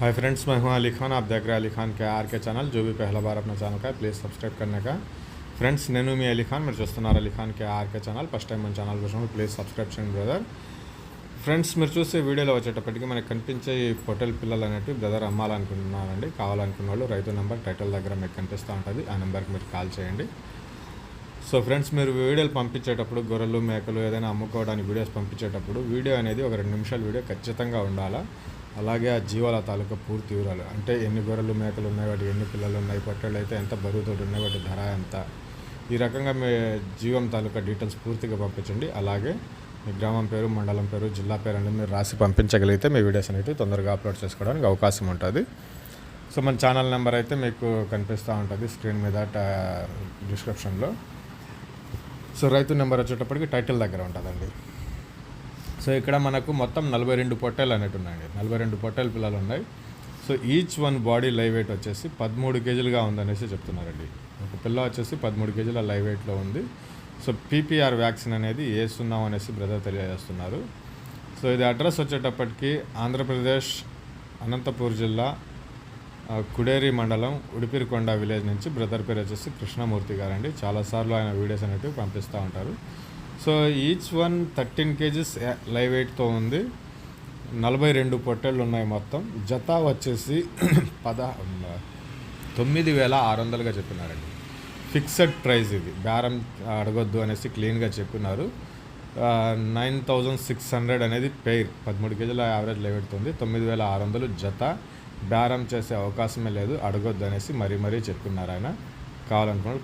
Hi friends मैं हूं अली खान आप देख रहे हैं अली खान के आर के ఛానల్ जो भी पहला बार अपना ఛానల్ का है प्लीज़ सब्सक्राइब करने का ఫ్రెండ్స్ నేను మీ అలీ ఖాన్ మీరు చూస్తున్నారు Ali Khan K RK channel first time మన ఛానల్ చూసినప్పుడు ప్లీజ్ సబ్స్క్రైబ్ చేయండి బ్రదర్ ఫ్రెండ్స్ మీరు చూసే వీడియోలో వచ్చేటప్పటికి మనకి కనిపించే ఈ పొటెల్ పిల్లలు అనేవి బ్రదర్ అమ్మాలనుకుంటున్నారండి కావాలనుకున్న వాళ్ళు రైతు నెంబర్ టైటిల్ దగ్గర మీకు కనిపిస్తూ ఉంటుంది ఆ నెంబర్కి మీరు కాల్ చేయండి సో ఫ్రెండ్స్ మీరు వీడియోలు పంపించేటప్పుడు గొర్రెలు మేకలు ఏదైనా అమ్ముకోవడానికి వీడియోస్ పంపించేటప్పుడు వీడియో అనేది ఒక రెండు నిమిషాల వీడియో ఖచ్చితంగా ఉండాలా అలాగే ఆ జీవాల తాలూకా పూర్తి వివరాలు. అంటే ఎన్ని గొర్రెలు మేకలు ఉన్నాయి వాటి ఎన్ని పిల్లలు ఉన్నాయి పొట్టేళ్ళు అయితే ఎంత బరువుతో ఉన్నాయి వాటి ధర ఎంత? ఈ రకంగా మీ జీవం తాలూకా డీటెయిల్స్ పూర్తిగా పంపించండి. అలాగే మీ గ్రామం పేరు మండలం పేరు జిల్లా పేరు అనేది మీరు రాసి పంపించగలిగితే మీ వీడియోస్ అనేవి తొందరగా అప్లోడ్ చేసుకోవడానికి అవకాశం ఉంటుంది. సో మన ఛానల్ నెంబర్ అయితే మీకు కనిపిస్తూ ఉంటుంది స్క్రీన్ మీద డిస్క్రిప్షన్లో. సో రైతు నెంబర్ వచ్చేటప్పటికి టైటిల్ దగ్గర ఉంటుందండి. సో ఇక్కడ మనకు మొత్తం నలభై రెండు పొట్టెలు అనేవి ఉన్నాయండి. నలభై రెండు పొట్టెలు పిల్లలు ఉన్నాయి. So each one body live weight వచ్చేసి పదమూడు కేజీలుగా ఉందనేసి చెప్తున్నారండి. ఒక పిల్ల వచ్చేసి పదమూడు కేజీల లైవ్ వెయిట్లో ఉంది. సో పీపీఆర్ వ్యాక్సిన్ అనేది వేస్తున్నాం అనేసి బ్రదర్ తెలియజేస్తున్నారు. సో ఇది అడ్రస్ వచ్చేటప్పటికి ఆంధ్రప్రదేశ్ అనంతపూర్ జిల్లా కుడేరి మండలం ఉడిపిరికొండ విలేజ్ నుంచి బ్రదర్ పేరు వచ్చేసి కృష్ణమూర్తి గారండి. చాలాసార్లు ఆయన వీడియోస్ అనేవి పంపిస్తూ ఉంటారు. So each one thirteen kgs live వెయిట్తో ఉంది. నలభై రెండు పొట్టేళ్ళు ఉన్నాయి మొత్తం. జత వచ్చేసి పద తొమ్మిది వేల ఆరు వందలుగా చెప్పినారండి. ఫిక్స్డ్ ప్రైస్ ఇది. బేరం అడగొద్దు అనేసి క్లీన్గా చెప్పినారు. నైన్ థౌజండ్ సిక్స్ హండ్రెడ్ అనేది పెయిర్ పదమూడు కేజీల యావరేజ్ లెవెడుతుంది తొమ్మిది వేల ఆరు వందలు జత. బేరం చేసే అవకాశమే లేదు. అడగొద్దు అనేసి మరీ మరీ చెప్పినారు ఆయన. కావాలనుకున్నాడు